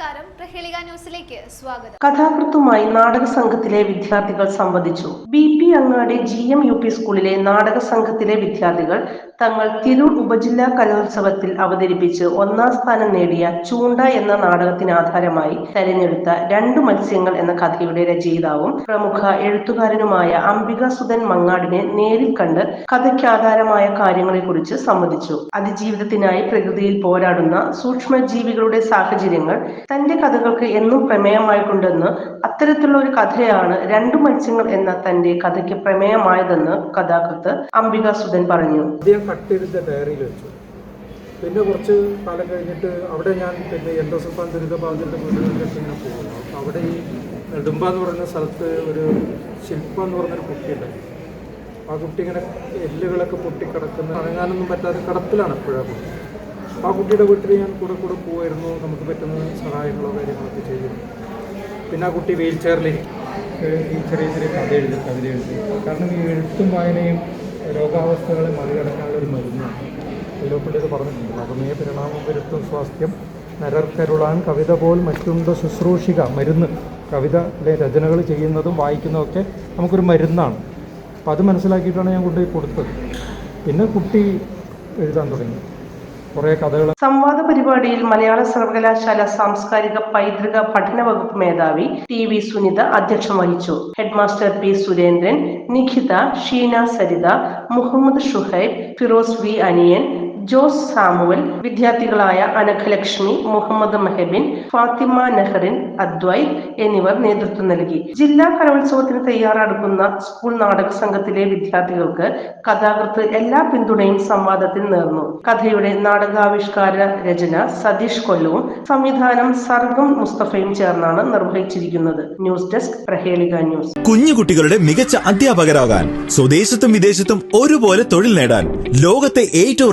നമസ്കാരം. പ്രഹേളിക ന്യൂസിലേക്ക് സ്വാഗതം. കഥാകൃത്തുമായി നാടക സംഘത്തിലെ വിദ്യാർത്ഥികൾ സംവദിച്ചു. B P Angadi G M U P school നാടക സംഘത്തിലെ വിദ്യാർത്ഥികൾ തങ്ങൾ തിരൂർ ഉപജില്ലാ കലോത്സവത്തിൽ അവതരിപ്പിച്ച് ഒന്നാം സ്ഥാനം നേടിയ ചൂണ്ട എന്ന നാടകത്തിന് ആധാരമായി തെരഞ്ഞെടുത്ത രണ്ടു മത്സ്യങ്ങൾ എന്ന കഥയുടെ രചയിതാവും പ്രമുഖ എഴുത്തുകാരനുമായ അംബിക സുധൻ മങ്ങാടിനെ നേരിൽ കണ്ട് കഥയ്ക്ക് ആധാരമായ കാര്യങ്ങളെ കുറിച്ച് സംവദിച്ചു. അതിജീവിതത്തിനായി പ്രകൃതിയിൽ പോരാടുന്ന സൂക്ഷ്മജീവികളുടെ സാഹചര്യങ്ങൾ തന്റെ കഥകൾക്ക് എന്നും പ്രമേയമായിട്ടുണ്ടെന്ന് അത്തരത്തിലുള്ള ഒരു കഥയാണ് രണ്ടു മത്സ്യങ്ങൾ എന്ന തന്റെ കഥയ്ക്ക് പ്രമേയമായതെന്ന് കഥാകൃത്ത് അംബിക സുധൻ പറഞ്ഞു. അദ്ദേഹം ഡയറിയിൽ വെച്ചു. പിന്നെ കുറച്ച് കാലം കഴിഞ്ഞിട്ട് അവിടെ ഞാൻ പിന്നെ എൻ എസ് എഫ് ദുരിതബാധിതരുടെ വീടുകളിലൊക്കെ ഇങ്ങനെ പോകുന്നു. അപ്പോൾ അവിടെ ഈ നെടുമ്പ എന്ന് പറയുന്ന സ്ഥലത്ത് ഒരു ശില്പ എന്ന് പറഞ്ഞൊരു കുട്ടിയുണ്ട്. ആ കുട്ടി ഇങ്ങനെ എല്ലുകളൊക്കെ പൊട്ടിക്കിടക്കുന്ന അനങ്ങാനൊന്നും പറ്റാതെ കടപ്പിലാണ് എപ്പോഴാണ് ആ കുട്ടിയുടെ വീട്ടിൽ ഞാൻ കൂടെ കൂടെ പോകുമായിരുന്നു നമുക്ക് പറ്റുന്ന സഹായങ്ങളോ കാര്യങ്ങളൊക്കെ ചെയ്തിരുന്നു പിന്നെ ആ കുട്ടി വീൽ ഈ ചെറിയ ചെറിയ കഥ എഴുതി കവിത എഴുതി കാരണം ഈ എഴുത്തും വായനയും രോഗാവസ്ഥകളെ മറികടക്കാനുള്ള ഒരു മരുന്നാണ്. വെല്ലോപ്പള്ളി അത് പറഞ്ഞിട്ടുണ്ട്. നവമേ പരിണാമം വരുത്തും സ്വാസ്ഥ്യം. നരർക്കരുളാൻ കവിത പോൽ മറ്റുണ്ട് ശുശ്രൂഷിക? മരുന്ന്. കവിത അല്ലെ രചനകൾ ചെയ്യുന്നതും വായിക്കുന്നതും ഒക്കെ നമുക്കൊരു മരുന്നാണ്. അപ്പോൾ അത് മനസ്സിലാക്കിയിട്ടാണ് ഞാൻ കൊണ്ടുപോയി കൊടുത്തത്. പിന്നെ കുട്ടി എഴുതാൻ തുടങ്ങി. കുറേ കഥകൾ. സംവാദ പരിപാടിയിൽ മലയാള സർവകലാശാല സാംസ്കാരിക പൈതൃക പഠന വകുപ്പ് മേധാവി ടി വി സുനിത അധ്യക്ഷം വഹിച്ചു. Headmaster P Surendran Nikhitha Sheena Saritha Muhammad Shuhaib Firoz V Aniyan Jose Samuel വിദ്യാർത്ഥികളായ Anaghalakshmi Muhammad Mehbin Fathima Nehrin Adwai എന്നിവർ നേതൃത്വം നൽകി. ജില്ലാ കലോത്സവത്തിന് തയ്യാറെടുക്കുന്ന സ്കൂൾ നാടക സംഘത്തിലെ വിദ്യാർത്ഥികൾക്ക് കഥാകൃത്ത് എല്ലാ പിന്തുണയും സംവാദത്തിൽ നേർന്നു. കഥയുടെ നാടകാവിഷ്കാര രചന സതീഷ് കൊല്ലവും സംവിധാനം സർഗം മുസ്തഫയും ചേർന്നാണ് നിർവഹിച്ചിരിക്കുന്നത്. News desk Prahelika news. കുഞ്ഞുകുട്ടികളുടെ മികച്ച അധ്യാപകരാകാൻ സ്വദേശത്തും വിദേശത്തും ഒരുപോലെ തൊഴിൽ നേടാൻ ലോകത്തെ ഏറ്റവും